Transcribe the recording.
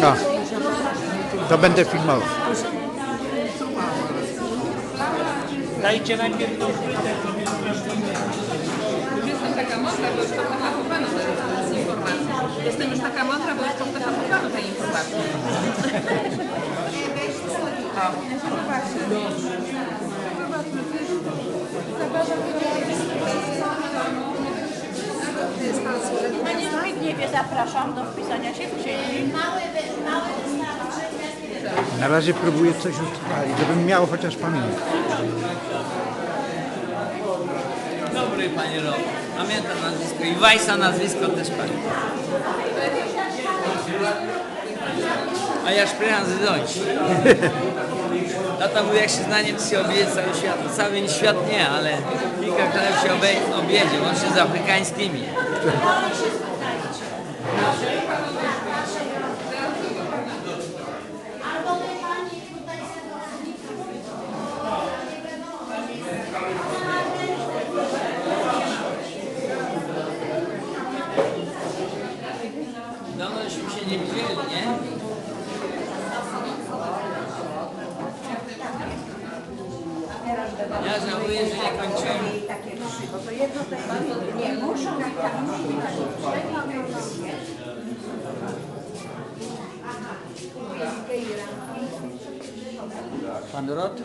No. To będę filmował. Dajcie najpierw tą Jestem taka mądra, bo już fotografowano te informacje. Jestem już taka mądra, bo już fotografowano te informacje. Zapraszam do wpisania się w sieci. Na razie próbuję coś ustalić, żebym miał chociaż pamięć. Dobry panie Rok. Pamiętam nazwisko i Wajsa nazwisko też pamiętam. A ja szprycham z Deutsch. Tata mówił, jak się zna Niemcy się objedzie cały świat. Cały świat nie, ale kilka krajów się objedzie, łącznie z afrykańskimi. Dawno żeśmy się nie widzieli, nie? Ja żałuję, że nie kończyłem. Pan Rot?